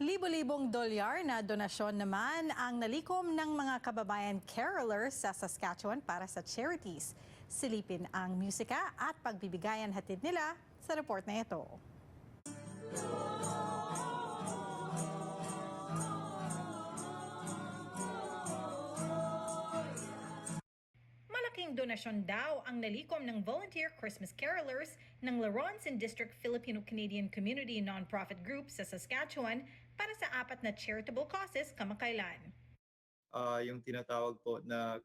Libo-libong dolyar na donasyon naman ang nalikom ng mga kababayan carolers sa Saskatchewan para sa charities. Silipin ang musika at pagbibigayan hatid nila sa report na ito. Malaking donasyon daw ang nalikom ng volunteer Christmas carolers ng Laronson District Filipino-Canadian Community Nonprofit Group sa Saskatchewan para sa apat na charitable causes kamakailan. ah, yung tinatawag po na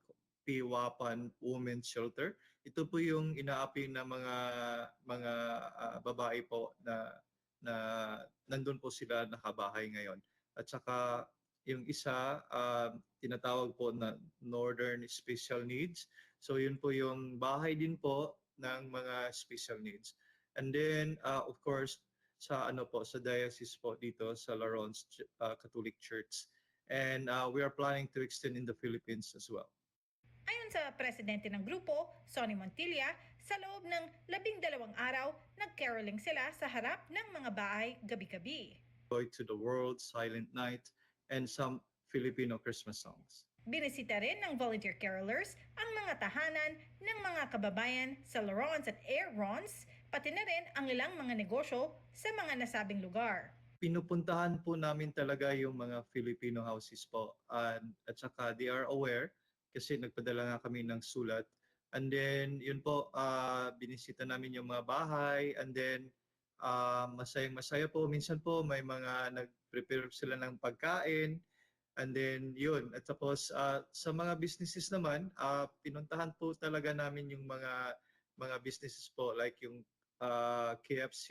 Piwapan Women's Shelter. Ito po yung inaapi ng mga mga ah, babae po na na nandun po sila nakabahay ngayon. At saka yung isa ah, tinatawag po na Northern Special Needs. So yun po yung bahay din po ng mga special needs. And then ah, of course sa ano po sa diocese po dito sa Laron's ah, Catholic Church and uh, we are planning to extend in the Philippines as well. Ayon sa presidente ng grupo, Sonny Montilla, sa loob ng labing dalawang araw, nag-caroling sila sa harap ng mga bahay gabi-gabi. Joy to the World, Silent Night, and some Filipino Christmas songs. Binisita rin ng volunteer carolers ang mga tahanan ng mga kababayan sa Lawrence at Aarons, pati na rin ang ilang mga negosyo sa mga nasabing lugar. Pinupuntahan po namin talaga yung mga Filipino houses po. And at saka they are aware kasi nagpadala nga kami ng sulat. And then yun po ah, binisita namin yung mga bahay. And then ah, masayang masaya po. Minsan po may mga nag-prepare sila ng pagkain. And then yun. At tapos ah, sa mga businesses naman ah, pinuntahan po talaga namin yung mga mga businesses po like yung ah, KFC,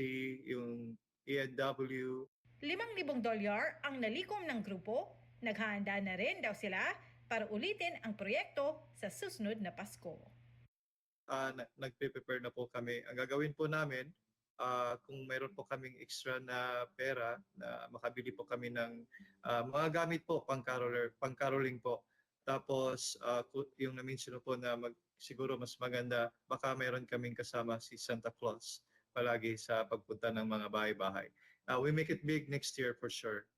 yung A&W, Limang libong dolyar ang nalikom ng grupo. Naghahanda na rin daw sila para ulitin ang proyekto sa susunod na Pasko. uh, na- nagpe-prepare na po kami. Ang gagawin po namin, ah, kung mayroon po kaming extra na pera, na makabili po kami ng ah, mga gamit po, pang-caroler, pang-caroling po. Tapos, ku- yung na-mention po na mag, siguro mas maganda, baka mayroon kaming kasama si Santa Claus palagi sa pagpunta ng mga bahay-bahay. Uh, we make it big next year for sure.